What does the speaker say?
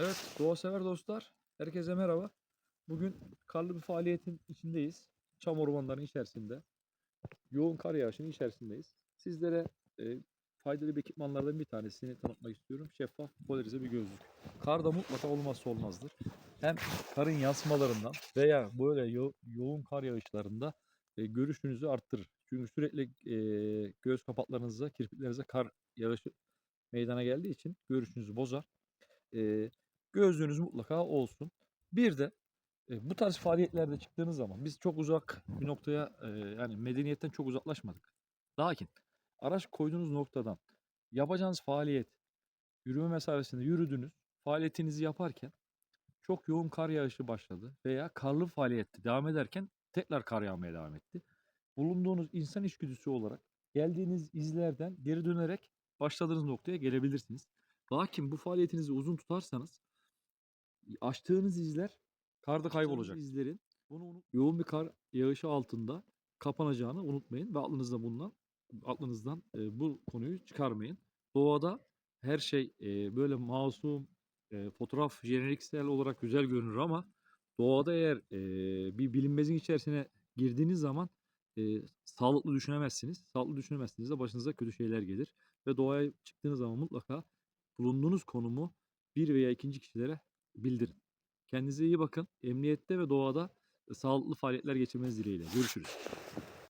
Evet, doğa sever dostlar. Herkese merhaba. Bugün karlı bir faaliyetin içindeyiz. Çam ormanlarının içerisinde. Yoğun kar yağışının içerisindeyiz. Sizlere e, faydalı bir ekipmanlardan bir tanesini tanıtmak istiyorum. Şeffaf polarize bir gözlük. Karda mutlaka olmazsa olmazdır. Hem karın yansımalarından veya böyle yo- yoğun kar yağışlarında e, görüşünüzü arttırır. Çünkü sürekli e, göz kapaklarınıza, kirpiklerinize kar yağışı meydana geldiği için görüşünüzü bozar. E, gözlüğünüz mutlaka olsun. Bir de e, bu tarz faaliyetlerde çıktığınız zaman biz çok uzak bir noktaya e, yani medeniyetten çok uzaklaşmadık. Lakin araç koyduğunuz noktadan yapacağınız faaliyet yürüme mesafesinde yürüdünüz. Faaliyetinizi yaparken çok yoğun kar yağışı başladı veya karlı faaliyette devam ederken tekrar kar yağmaya devam etti. Bulunduğunuz insan içgüdüsü olarak geldiğiniz izlerden geri dönerek başladığınız noktaya gelebilirsiniz. Lakin bu faaliyetinizi uzun tutarsanız açtığınız izler karda kaybolacak. izlerin bunu unut- yoğun bir kar yağışı altında kapanacağını unutmayın ve aklınızda bulunan aklınızdan e, bu konuyu çıkarmayın. Doğada her şey e, böyle masum e, fotoğraf jeneriksel olarak güzel görünür ama doğada eğer e, bir bilinmezin içerisine girdiğiniz zaman e, sağlıklı düşünemezsiniz. Sağlıklı düşünemezsiniz de başınıza kötü şeyler gelir ve doğaya çıktığınız zaman mutlaka bulunduğunuz konumu bir veya ikinci kişilere bildirin. Kendinize iyi bakın. Emniyette ve doğada sağlıklı faaliyetler geçirmeniz dileğiyle. Görüşürüz.